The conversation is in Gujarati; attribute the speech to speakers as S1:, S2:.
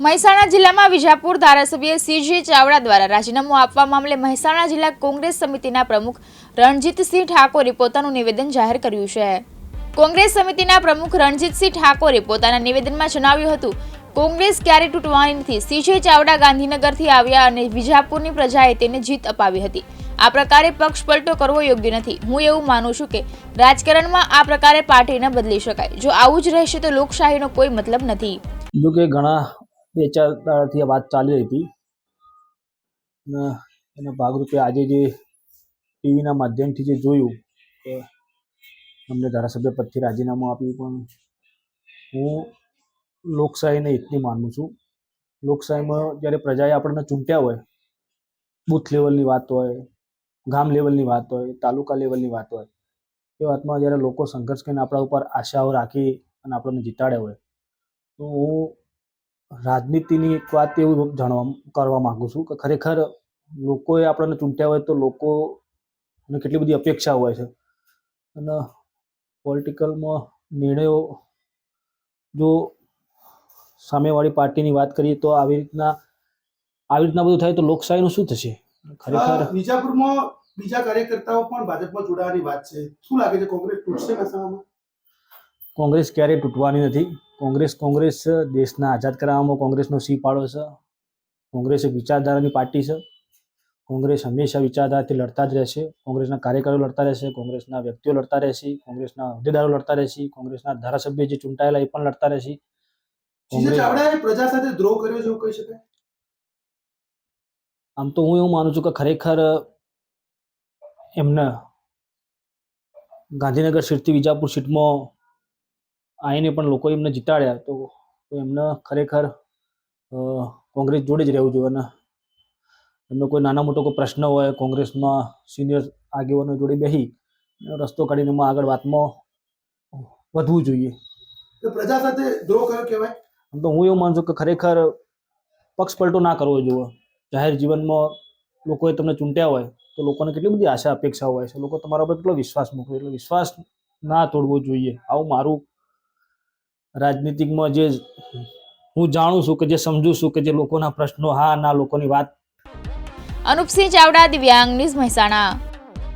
S1: મહેસાણા જિલ્લામાં વિજાપુર ધારાસભ્ય સીજી ચાવડા દ્વારા રાજીનામું આપવા મામલે મહેસાણા જિલ્લા કોંગ્રેસ સમિતિના પ્રમુખ રણજીતસિંહ ઠાકોરે પોતાનું નિવેદન જાહેર કર્યું છે. કોંગ્રેસ સમિતિના પ્રમુખ રણજીતસિંહ ઠાકોરે પોતાના નિવેદનમાં જણાવ્યું હતું, કોંગ્રેસ ક્યારે તૂટવાની નથી. સીજે ચાવડા ગાંધીનગરથી આવ્યા અને વિજાપુરની પ્રજાએ તેને જીત અપાવી હતી. આ પ્રકારે પક્ષ પલટો કરવો યોગ્ય નથી. હું એવું માનું છું કે રાજકારણમાં આ પ્રકારે પાર્ટી ન બદલી શકાય. જો આવું જ રહેશે તો લોકશાહીનો કોઈ મતલબ નથી.
S2: જો ઘણા આ વાત ચાલી રહી હતી. અને એના ભાગરૂપે આજે જે ટીવીના માધ્યમથી જે જોયું કે અમને ધારાસભ્ય પદથી રાજીનામું આપ્યું, પણ હું લોકશાહીને એટલી માનું છું. લોકશાહીમાં જ્યારે પ્રજાએ આપણને ચૂંટ્યા હોય, બૂથ લેવલની વાત હોય, ગામ લેવલની વાત હોય, તાલુકા લેવલની વાત હોય, એ વાતમાં જ્યારે લોકો સંઘર્ષ કરીને આપણા ઉપર આશાઓ રાખી અને આપણને જીતાડ્યા હોય, તો હું રાજનીતિની એક વાત એવું જાણવા કરવા માગું છું કે ખરેખર લોકોએ આપણને ચૂંટ્યા હોય તો લોકોને કેટલી બધી અપેક્ષા હોય છે. અને પોલિટિકલમાં નિર્ણયો જો સામેવાળી પાર્ટીની વાત કરીએ તો આવી રીતના આવી રીતના બધું થાય તો લોકશાહીનું શું થશે? ખરેખર
S3: બીજાપુરમાં બીજા કાર્યકર્તાઓ પણ ભાજપમાં જોડાવાની વાત છે. શું લાગે છે કોંગ્રેસ તૂટશે
S2: કોંગ્રેસ ક્યારેય તૂટવાની નથી. કોંગ્રેસ કોંગ્રેસ દેશના આઝાદ કરાવવામાં કોંગ્રેસનો સી પાડો છે. કોંગ્રેસ એક વિચારધારાની પાર્ટી છે. કોંગ્રેસ હંમેશા વિચારધારાથી લડતા જ રહેશે. કોંગ્રેસના કાર્યકરો લડતા રહેશે કોંગ્રેસના વ્યક્તિઓ લડતા રહેશે કોંગ્રેસના હોદ્દેદારો લડતા રહેશે કોંગ્રેસના ધારાસભ્ય જે ચૂંટાયેલા એ પણ લડતા રહેશે.
S3: પ્રજા સાથે દ્રોહ કર્યો છે કહી શકાય?
S2: આમ તો હું એવું માનું છું કે ખરેખર એમને ગાંધીનગર સીટથી વિજાપુર સીટમાં આવીને પણ લોકો એમને જીતાડ્યા તો એમને ખરેખર કોંગ્રેસ જોડે જ રહેવું જોઈએ. અને એમનો કોઈ નાના મોટો કોઈ પ્રશ્ન હોય કોંગ્રેસમાં સિનિયર આગેવાનો જોડે બેસી રસ્તો કાઢીને એમાં આગળ વાતમાં વધવું જોઈએ.
S3: પ્રજા સાથે દ્રોહ કર્યો કહેવાય?
S2: આમ તો હું એવું માનું છું કે ખરેખર પક્ષ પલટો ના કરવો જોઈએ. જાહેર જીવનમાં લોકોએ તમને ચૂંટ્યા હોય તો લોકોને કેટલી બધી આશા અપેક્ષાઓ હોય છે. લોકો તમારા પર કેટલો વિશ્વાસ મૂકે એટલે વિશ્વાસ ના તોડવો જોઈએ. આવું મારું રાજનીતિકમાં જે હું જાણું છું કે જે સમજુ છું કે જે લોકોના પ્રશ્નો, હા, ના, લોકોની વાત.
S1: અનુપસિંહ ચાવડા, દિવ્યાંગ ન્યૂઝ મહેસાણા.